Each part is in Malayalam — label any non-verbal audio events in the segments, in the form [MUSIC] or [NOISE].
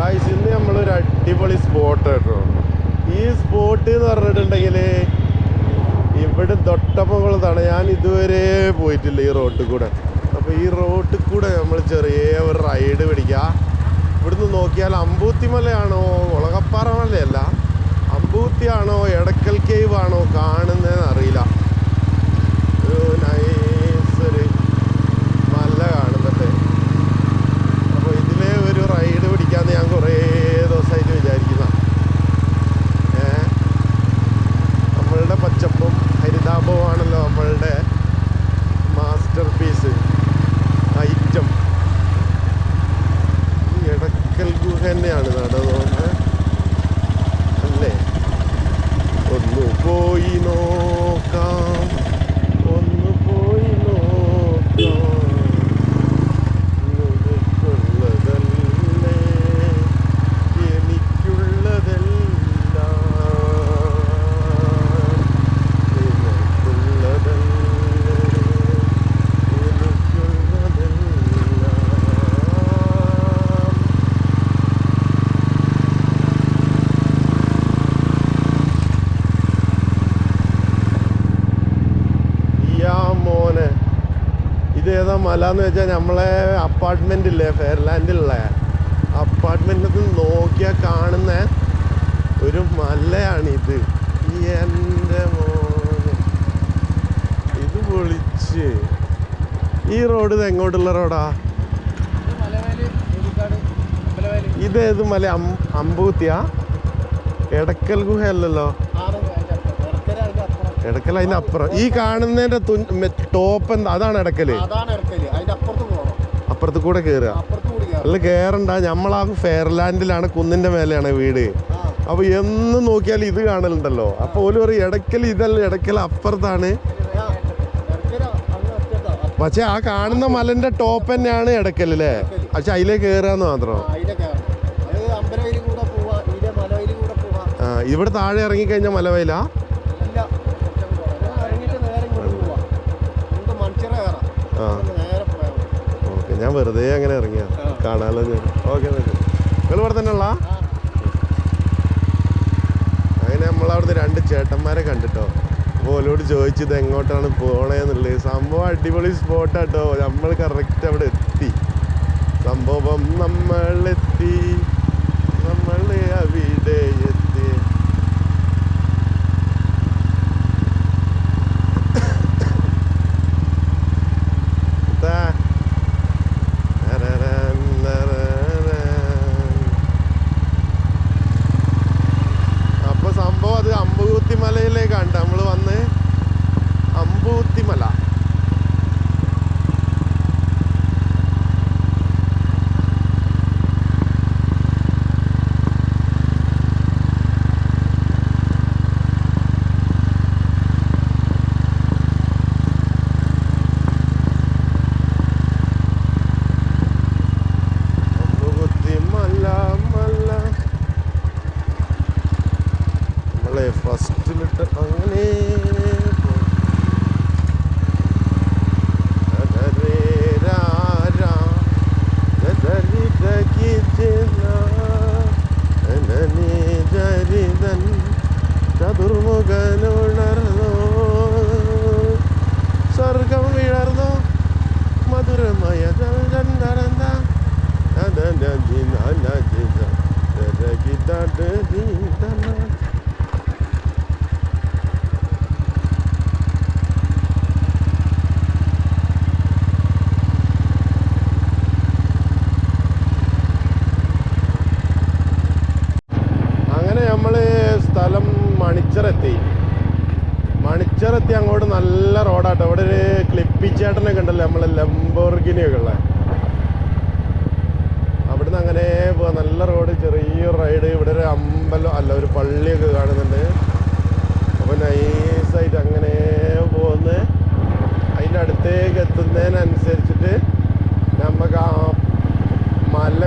ഗായ്സ് ഇന്ന് നമ്മളൊരു അടിപൊളി സ്പോട്ട് കേട്ടോ ഈ സ്പോട്ട് എന്ന് പറഞ്ഞിട്ടുണ്ടെങ്കിൽ ഇവിടെ തൊട്ടപ്പുള്ളതാണ് ഞാൻ ഇതുവരെ പോയിട്ടില്ല ഈ റോട്ടിൽ കൂടെ. അപ്പോൾ ഈ റോട്ടിൽ കൂടെ നമ്മൾ ചെറിയ ഒരു റൈഡ് പിടിക്കുക ഇവിടുന്ന് നോക്കിയാൽ അമ്പൂത്തിമലയാണോ ഉളകപ്പാറ മലയല്ല അമ്പൂത്തിയാണോ എടക്കൽ കേവ് ആണോ കാണുന്നതെന്ന് അറിയില്ല. sobre ഇതേതാ മല എന്ന് വെച്ചാൽ നമ്മളെ അപ്പാർട്ട്മെന്റ് ഇല്ലേ? ഫെയർലാൻഡിലുള്ള അപ്പാർട്ട്മെന്റിൽ നോക്കിയാൽ കാണുന്ന ഒരു മലയാണിത്. എന്റെ മോനെ. ഇത് പൊളിച്ച്. ഈ റോഡ് ഇത് എങ്ങോട്ടുള്ള റോഡാ? ഇതേത് മല? അമ്പൂത്തിയാ എടക്കൽ ഗുഹ എടക്കൽ അതിന്റെ അപ്പുറം. ഈ കാണുന്നതിന്റെ ടോപ്പ് എന്താ അതാണ് ഇടക്കൽ. അപ്പുറത്ത് കൂടെ കയറുക കയറണം. അല്ല കയറണ്ട നമ്മളാ ഫെയർലാൻഡിലാണ് കുന്നിന്റെ മേലെയാണ് വീട്. അപ്പൊ എന്ന് നോക്കിയാൽ ഇത് കാണലുണ്ടല്ലോ. അപ്പൊ ഓൽ ഒരു ഇടക്കൽ ഇതല്ല ഇടക്കൽ അപ്പുറത്താണ്. പക്ഷെ ആ കാണുന്ന മലന്റെ ടോപ്പ് തന്നെയാണ് ഇടക്കൽ അല്ലേ പക്ഷെ അതിലേക്ക് കയറാന്ന് മാത്രം. ആ ഇവിടെ താഴെ ഇറങ്ങിക്കഴിഞ്ഞാൽ മലവയില? ഞാൻ വെറുതെ അങ്ങനെ ഇറങ്ങിയ. കാണാലോ ഞാൻ. ഓക്കെ നിങ്ങൾ ഇവിടെ തന്നെ ഉള്ള? അങ്ങനെ നമ്മളവിടുന്ന് രണ്ട് ചേട്ടന്മാരെ കണ്ടിട്ടോ. ഓലോട് ചോദിച്ചത് എങ്ങോട്ടാണ് പോണേന്നുള്ളത് സംഭവം അടിപൊളി സ്പോട്ടാട്ടോ നമ്മൾ കറക്റ്റ് അവിടെ എത്തി. സംഭവം നമ്മളെത്തി. നമ്മൾ അവിടെ എത്തി ദാ. നരരൻ, നരരൻ. അപ്പൊ സംഭവം അത് അമ്പൂത്തി മലയിലേക്കാണ് നമ്മൾ വന്ന് അമ്പൂത്തി മല അമ്പൂത്തി മല മല നമ്മളെ ഫസ്റ്റിലിട്ട് അങ്ങനെ ചതുർമുഖനുണർന്നു സ്വർഗം വിളർന്നു മധുരമായ ജലജന്തരന്ത അനനജിന നജിന രരകിടടിതന അങ്ങനെ നമ്മൾ സ്ഥലം മണിച്ചറെത്തി മണിച്ചറെത്തി അങ്ങോട്ട് നല്ല റോഡാട്ടോ. അവിടെ ഒരു ക്ലിപ്പിച്ചേട്ടനൊക്കെ ഉണ്ടല്ലോ നമ്മളെ ലംബോർഗിനിയൊക്കെ ഉള്ള. അവിടുന്ന് അങ്ങനെ പോവാ. നല്ല റോഡ് ചെറിയ റൈഡ്. ഇവിടെ ഒരു അമ്പലം അല്ല ഒരു പള്ളിയൊക്കെ കാണുന്നുണ്ട്. അപ്പോൾ നൈസായിട്ട് അങ്ങനെ പോകുന്ന അതിന്റെ അടുത്തേക്ക് എത്തുന്നതിനനുസരിച്ചിട്ട് നമുക്ക് ആ മല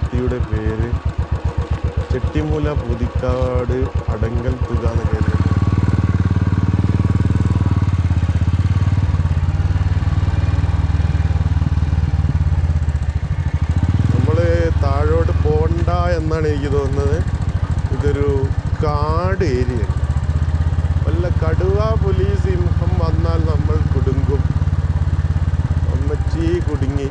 പദ്ധതിയുടെ പേര് ചെട്ടിമൂല പുതിക്കാട് അടങ്കൽ തുക എന്ന പേര് നമ്മൾ താഴോട്ട് പോണ്ട എന്നാണ് എനിക്ക് തോന്നുന്നത്. ഇതൊരു കാട് ഏരിയ. വല്ല കടുവ പോലീസ് സിംഹം വന്നാൽ നമ്മൾ കുടുങ്ങും. അമ്മച്ചി കുടുങ്ങി.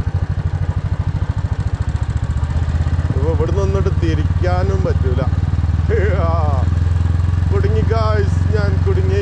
അപ്പോൾ ഇവിടെ നിന്നിട്ട് തിരിക്കാനും പറ്റൂല. [LAUGHS] കുടുങ്ങി ഞാൻ കുടുങ്ങി.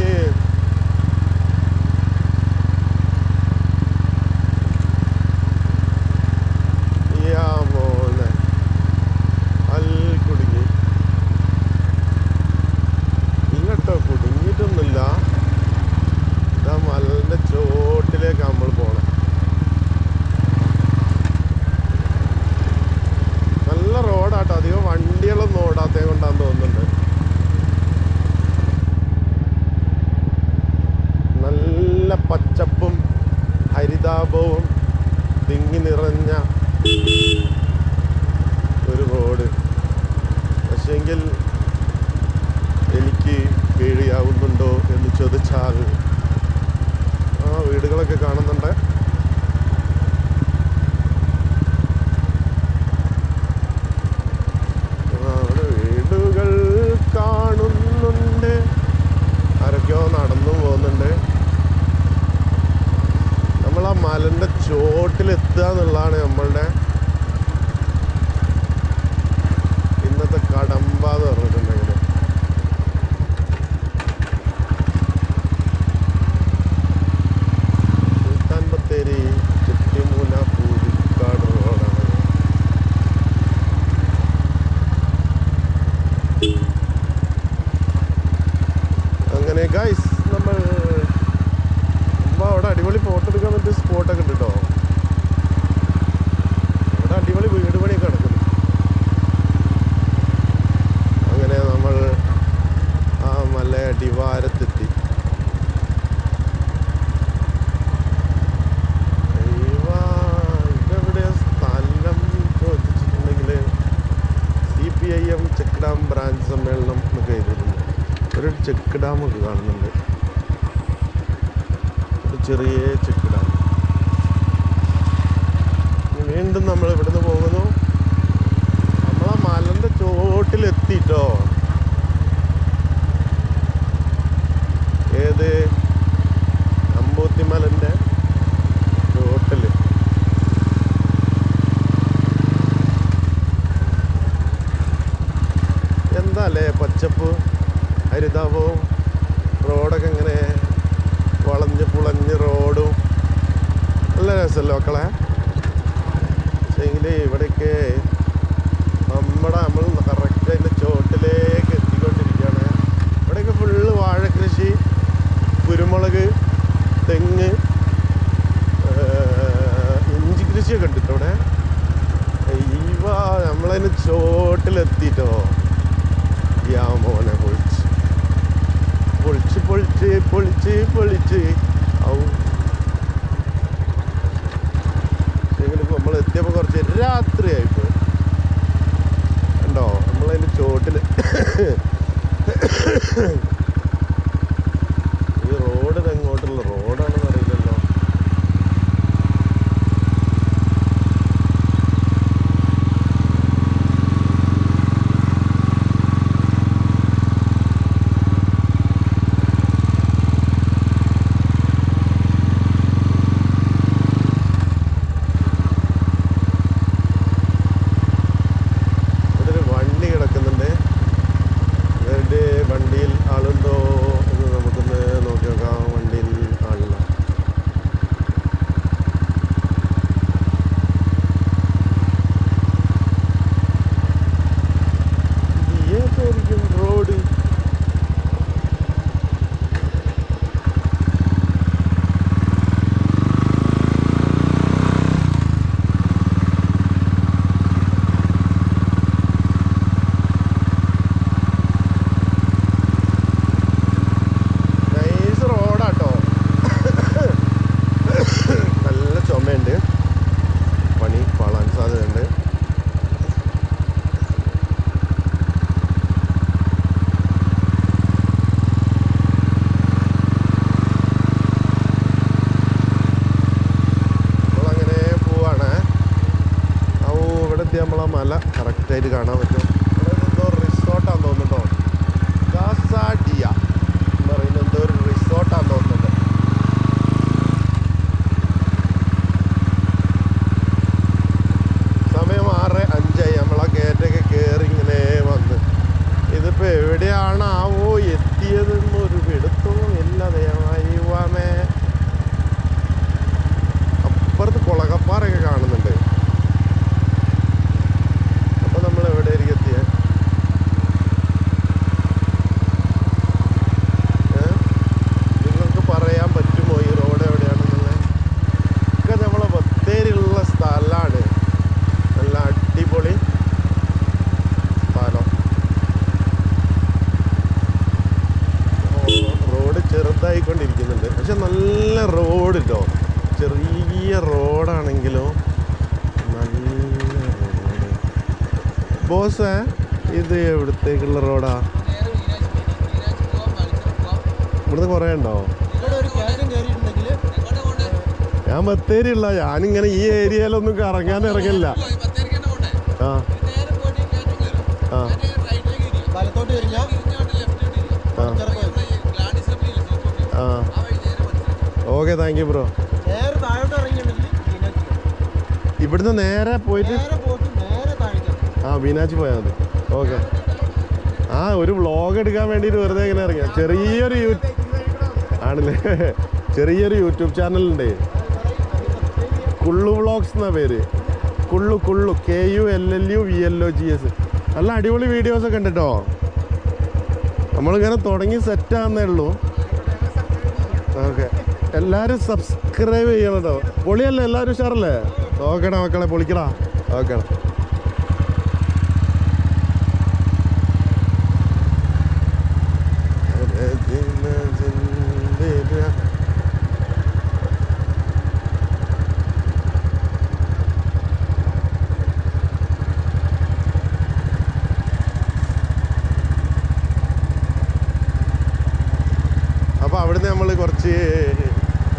ചെറിയ ചെക്കിടാണ് വീണ്ടും നമ്മൾ politique, politique. അപ്പുറത്ത് കുളകപ്പാറയൊക്കെ കാണുന്നുണ്ട് അപ്പൊ നമ്മൾ എവിടെയായിരിക്കും എത്തിയേ ഏ? നിങ്ങൾക്ക് പറയാൻ പറ്റുമോ ഈ റോഡ് എവിടെയാണെന്നുള്ളത് ഒക്കെ നമ്മളെ ബത്തേരിയുള്ള സ്ഥലമാണ് നല്ല അടിപൊളി സ്ഥലം ഓ, റോഡ് ചെറുതായിക്കൊണ്ടിരിക്കുന്നുണ്ട് പക്ഷെ നല്ല റോഡ് കേട്ടോ ചെറിയ റോഡാണെങ്കിലോ നല്ല റോഡ് ബോസേ ഇത് എവിടത്തേക്കുള്ള റോഡാ. ഇവിടുന്ന് കുറേ ഉണ്ടോ? ഞാൻ ബത്തേരിയുള്ള ഞാനിങ്ങനെ ഈ ഏരിയയിലൊന്നും കറങ്ങാൻ ഇറങ്ങില്ല. ആ. ആ. ആ. Okay thank you bro. ഇവിടുന്ന് നേരെ പോയിട്ട് ആ ബീനാച്ചി പോയാൽ മതി. ഓക്കെ. ആ ഒരു വ്ളോഗ് എടുക്കാൻ വേണ്ടിയിട്ട് വെറുതെ ഇങ്ങനെ ഇറങ്ങിയ. ചെറിയൊരു യൂ ആണല്ലേ? [LAUGHS] ചെറിയൊരു യൂട്യൂബ് ചാനലുണ്ട്. കുള്ളു വ്ളോഗ്സ് എന്നാ പേര്. Kullu Kullu. K U L L U V L O G S. നല്ല അടിപൊളി വീഡിയോസൊക്കെ ഉണ്ട് കേട്ടോ നമ്മളിങ്ങനെ തുടങ്ങി സെറ്റ് ആവുന്നേ ഉള്ളൂ. ഓക്കെ. എല്ലാവരും സബ്സ്ക്രൈബ് ചെയ്യണം കേട്ടോ പൊളിയല്ലേ? എല്ലാവരും ഉഷാറല്ലേ? ഓക്കെടാ മക്കളെ പൊളിക്കടാ. ഓക്കെടാ അപ്പോൾ അവിടുന്ന് നമ്മൾ കുറച്ച്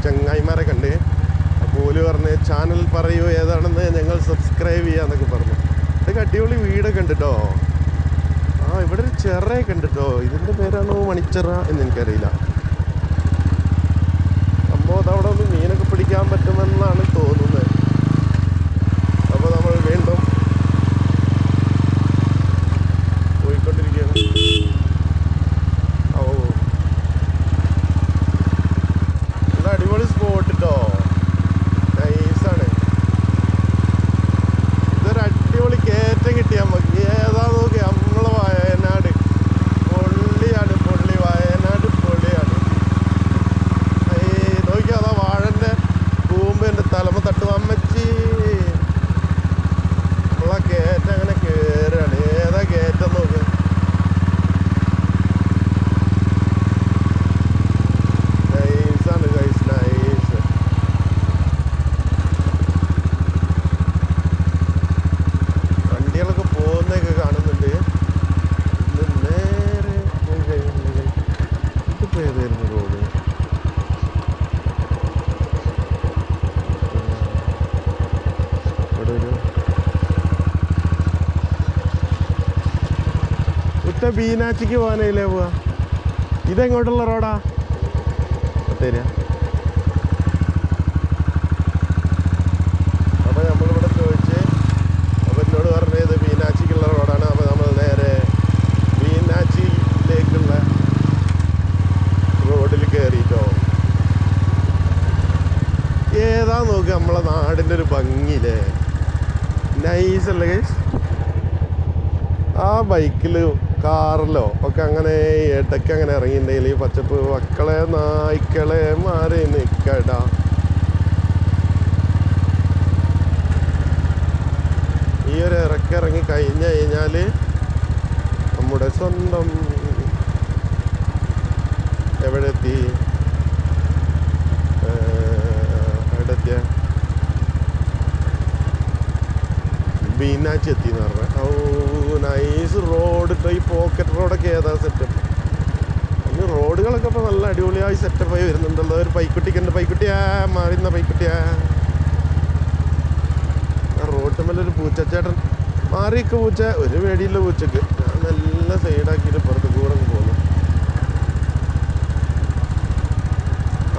ചങ്ങായിമാരെ കണ്ട് അപ്പോൾ ഓൽ പറഞ്ഞ് ചാനൽ പറയൂ ഏതാണെന്ന് ഞങ്ങൾ സബ്സ്ക്രൈബ് ചെയ്യാന്നൊക്കെ പറഞ്ഞു ഇതൊക്കെ അടിപൊളി വീടൊക്കെ ഉണ്ട് കേട്ടോ ആ ഇവിടെ ഒരു ചെറയൊക്കെ ഉണ്ട് കേട്ടോ ഇതിന്റെ പേരാണോ മണിച്ചിറ എന്ന് എനിക്കറിയില്ല. സംഭവം അതവിടെ ഒന്ന് മീനൊക്കെ പിടിക്കാൻ പറ്റുമെന്നാണ് തോന്നുന്നത് അപ്പോൾ നമ്മൾ വീണ്ടും പോയിക്കൊണ്ടിരിക്കുകയാണ് ഓ ഇത് അടിപൊളി സ്പോട്ട് കേട്ടോ നൈസാണ് ഇതൊരു അടിപൊളി കയറ്റം കിട്ടിയാൽ മതി ഏതാ നോക്കി നമ്മളെ വയനാട് പൊള്ളിയാണ് പൊള്ളി വയനാട് പൊള്ളിയാണ് ഏയ് നോക്കി അതാ വാഴന്റെ കൂമ്പ് എന്റെ തലമ തട്ടും അമ്മച്ചി നമ്മളാ കയറ്റം അങ്ങനെ കയറുകയാണ് ഏതാ കയറ്റം നോക്ക് നൈസാണ് ഗൈസ് നൈസ് വണ്ടികളൊക്കെ പോകുന്നതൊക്കെ കാണുന്നുണ്ട് ഇത് നേരെ പോയി കഴിയുന്നത് ഇതിപ്പോൾ ഏതായിരുന്നു റോഡ് ഇവിടെ ഒരു ഉത്ത ബീനാച്ചിക്ക് പോകാനല്ലേ പോവാ? ഇതെങ്ങോട്ടുള്ള റോഡാ? തരിക അപ്പോൾ നമ്മളിവിടെ ചോദിച്ച് അപ്പോൾ പറഞ്ഞത് മീനാച്ചിക്കുള്ള റോഡാണ്. അപ്പോൾ നമ്മൾ നേരെ മീനാച്ചിയിലേക്കുള്ള റോഡിൽ കയറിയിട്ടോ ഏതാ നോക്ക് നമ്മളെ നാടിന്റെ ഒരു ഭംഗിയില്ലേ? നൈസ് അല്ലേ guys? ആ ബൈക്കിൽ കാറിലോ ഒക്കെ അങ്ങനെ ഇടയ്ക്ക് അങ്ങനെ ഇറങ്ങിയിട്ടുണ്ടെങ്കിൽ ഈ പച്ചപ്പ് മക്കളെ നായ്ക്കളെ മാറി നിൽക്കടാ ഈ ഒരു ഇറക്കിറങ്ങി കഴിഞ്ഞു കഴിഞ്ഞാൽ നമ്മുടെ സ്വന്തം എവിടെ എത്തി എവിടെ എത്തിയ ബീനാച്ചി എത്തി എന്ന് പറഞ്ഞ. ഓ നൈസ് റോഡ് ഇപ്പോൾ ഈ പോക്കറ്റ് റോഡൊക്കെ ഏതാ സെറ്റപ്പ് ഇനി റോഡുകളൊക്കെ ഇപ്പോൾ നല്ല അടിപൊളിയായി സെറ്റപ്പായി വരുന്നുണ്ടല്ലോ. ഒരു പൈക്കുട്ടിക്ക് എന്റെ പൈക്കുട്ടിയാ മാറിന്ന പൈക്കുട്ടിയാ റോഡ് പൂച്ച ചേട്ടൻ മാറിയൊക്കെ പൂച്ച. ഒരു വേടിയുള്ള പൂച്ചക്ക്. ഞാൻ നല്ല സൈഡാക്കിയിട്ട് പുറത്ത് കൂടെ പോകുന്നു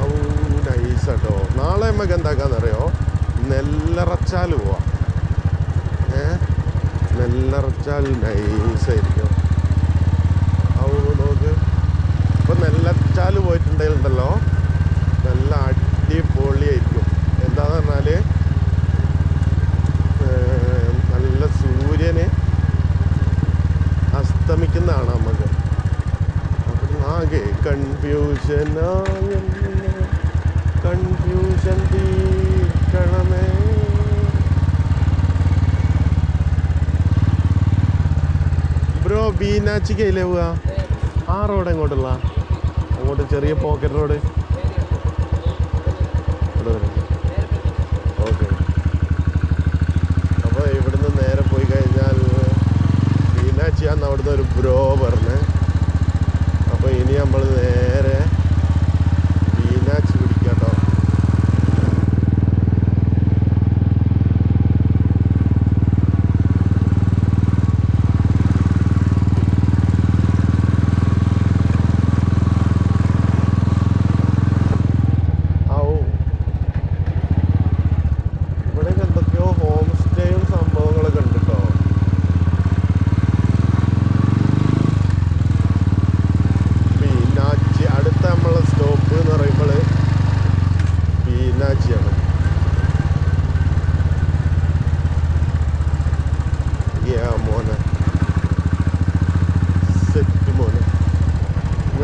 ഔ നൈസാട്ടോ നാളെ നമുക്ക് എന്താക്കാന്നറിയോ? നെല്ലറച്ചാൽ പോവാം. നെല്ലറച്ചാൽ നൈസായിരിക്കും. അപ്പോൾ നമുക്ക് ഇപ്പം നെല്ലറച്ചാൽ പോയിട്ടുണ്ടെങ്കിലുണ്ടല്ലോ. നല്ല അടിപൊളിയായിരിക്കും. എന്താന്ന് പറഞ്ഞാൽ നല്ല സൂര്യന് അസ്തമിക്കുന്നതാണ് നമുക്ക്. അപ്പം ആകെ കൺഫ്യൂഷനാകുന്നു മീനാച്ചിക്കയിലേ പോവുക. ആ റോഡ് എങ്ങോട്ടുള്ള? അങ്ങോട്ട് ചെറിയ പോക്കറ്റ് റോഡ്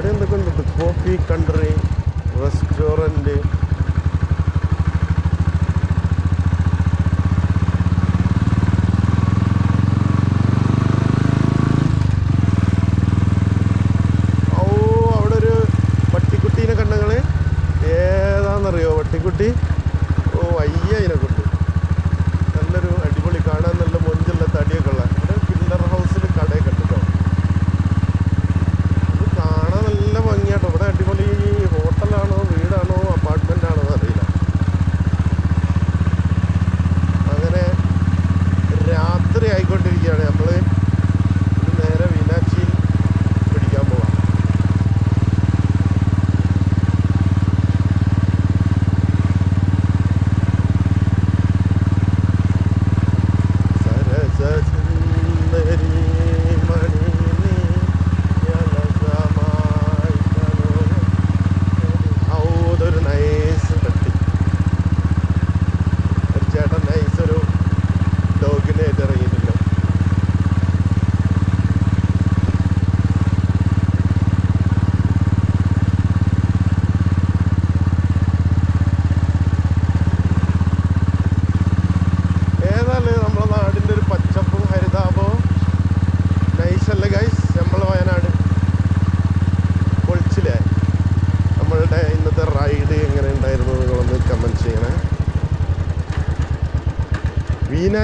ഇവിടെ എന്തൊക്കെ ഉണ്ട് കോഫി കൺട്രി റെസ്റ്റോറന്റ്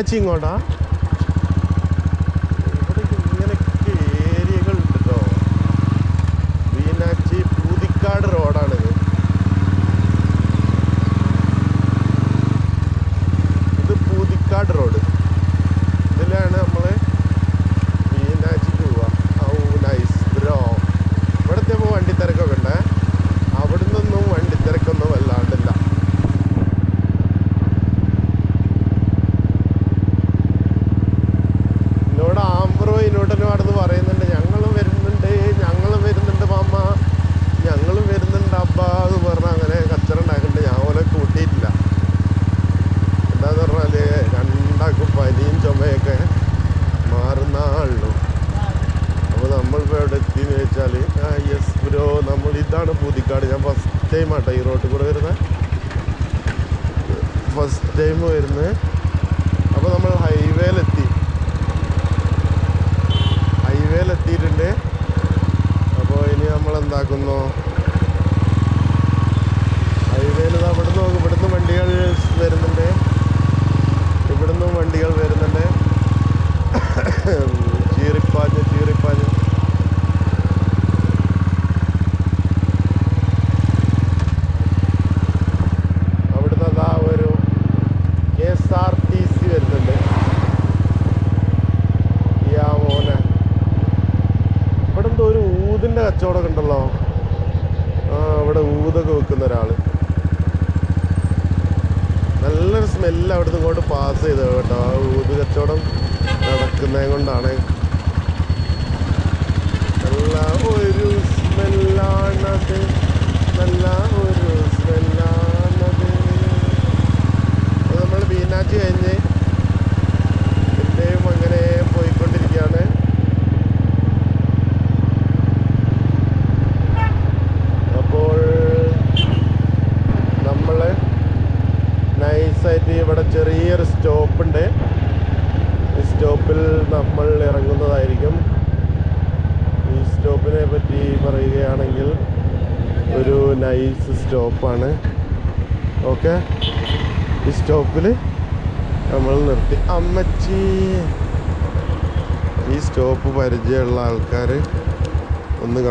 പൊന്നാച്ചി ഇങ്ങോട്ടാ. കാണുള്ളൂ അപ്പോൾ നമ്മളിപ്പോൾ എവിടെ എത്തിയെന്ന് വെച്ചാൽ യെസ് ബ്രോ നമ്മൾ ഇതാണ് പൂതിക്കാട്. ഞാൻ ഫസ്റ്റ് ടൈം ആട്ടോ ഈ റോട്ടിൽ കൂടെ വരുന്നത് ഫസ്റ്റ് ടൈം വരുന്നത് അപ്പോൾ നമ്മൾ ഹൈവേയിലെത്തി ഹൈവേയിലെത്തിയിട്ടുണ്ട് അപ്പോൾ ഇനി നമ്മൾ എന്താക്കുന്നു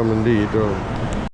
ഈ സ്റ്റോപ്പ് പരിചയമുള്ള